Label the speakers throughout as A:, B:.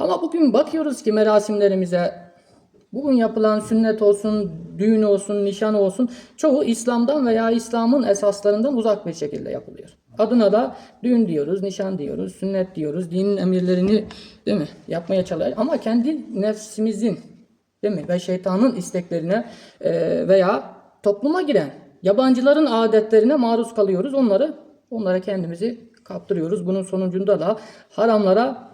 A: Ama bugün bakıyoruz ki merasimlerimize Bugün yapılan sünnet olsun, düğün olsun, nişan olsun çoğu İslam'dan veya İslam'ın esaslarından uzak bir şekilde yapılıyor. Adına da düğün diyoruz, nişan diyoruz, sünnet diyoruz, dinin emirlerini değil mi yapmaya çalışıyoruz. Ama kendi nefsimizin değil mi ve şeytanın isteklerine e, veya topluma giren yabancıların adetlerine maruz kalıyoruz. Onları onlara kendimizi kaptırıyoruz. Bunun sonucunda da haramlara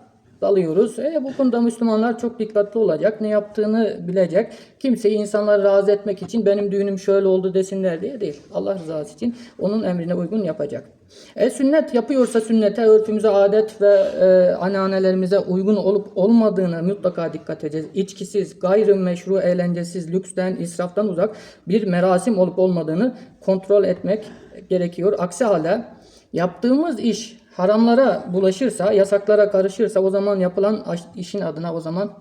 A: dalıyoruz. E, bu konuda Müslümanlar çok dikkatli olacak. Ne yaptığını bilecek. Kimseyi insanları razı etmek için benim düğünüm şöyle oldu desinler diye değil. Allah rızası için onun emrine uygun yapacak. E sünnet yapıyorsa sünnete, örfümüze, adet ve e, ananelerimize uygun olup olmadığına mutlaka dikkat edeceğiz. İçkisiz, gayrimeşru, eğlencesiz, lüksten, israftan uzak bir merasim olup olmadığını kontrol etmek gerekiyor. Aksi halde yaptığımız iş haramlara bulaşırsa, yasaklara karışırsa o zaman yapılan işin adına o zaman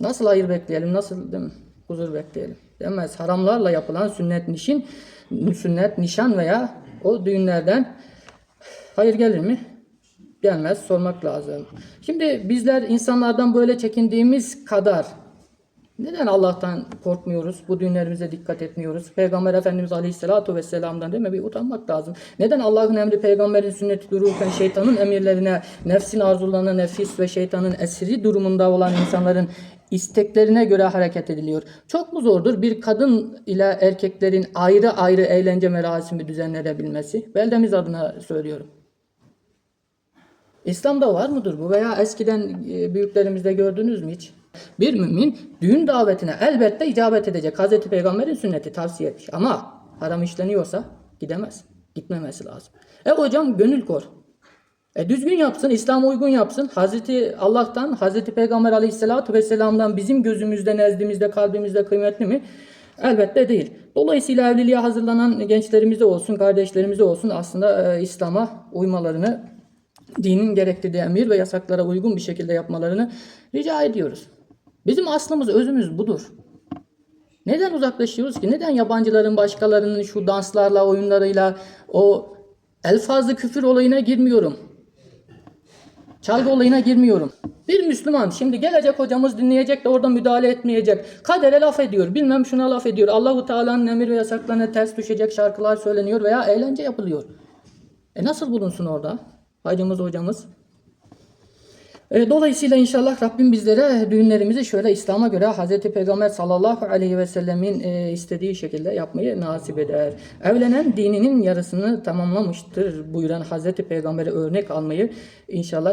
A: nasıl hayır bekleyelim, nasıl değil mi? huzur bekleyelim. Demez. Haramlarla yapılan sünnet nişin, sünnet nişan veya o düğünlerden hayır gelir mi? Gelmez. Sormak lazım. Şimdi bizler insanlardan böyle çekindiğimiz kadar neden Allah'tan korkmuyoruz? Bu düğünlerimize dikkat etmiyoruz. Peygamber Efendimiz Aleyhisselatü Vesselam'dan değil mi? Bir utanmak lazım. Neden Allah'ın emri peygamberin sünneti dururken şeytanın emirlerine, nefsin arzularına, nefis ve şeytanın esiri durumunda olan insanların isteklerine göre hareket ediliyor. Çok mu zordur bir kadın ile erkeklerin ayrı ayrı eğlence merasimi düzenlenebilmesi? Beldemiz adına söylüyorum. İslam'da var mıdır bu veya eskiden e, büyüklerimizde gördünüz mü hiç? Bir mümin düğün davetine elbette icabet edecek. Hazreti Peygamber'in sünneti tavsiye etmiş. Ama haram işleniyorsa gidemez. Gitmemesi lazım. E hocam gönül kor. E düzgün yapsın, İslam'a uygun yapsın. Hazreti Allah'tan, Hazreti Peygamber Aleyhisselatü Vesselam'dan bizim gözümüzde, nezdimizde, kalbimizde kıymetli mi? Elbette değil. Dolayısıyla evliliğe hazırlanan gençlerimize olsun, kardeşlerimize olsun aslında e, İslam'a uymalarını, dinin gerektirdiği emir ve yasaklara uygun bir şekilde yapmalarını rica ediyoruz. Bizim aslımız, özümüz budur. Neden uzaklaşıyoruz ki? Neden yabancıların, başkalarının şu danslarla, oyunlarıyla o elfazlı küfür olayına girmiyorum. Çalgı olayına girmiyorum. Bir Müslüman şimdi gelecek hocamız dinleyecek de orada müdahale etmeyecek. Kadere laf ediyor. Bilmem şuna laf ediyor. Allahu Teala'nın emir ve yasaklarına ters düşecek şarkılar söyleniyor veya eğlence yapılıyor. E nasıl bulunsun orada? Hacımız hocamız. E, dolayısıyla inşallah Rabbim bizlere düğünlerimizi şöyle İslam'a göre Hz. Peygamber sallallahu aleyhi ve sellemin e, istediği şekilde yapmayı nasip eder. Evlenen dininin yarısını tamamlamıştır buyuran Hz. Peygamber'e örnek almayı inşallah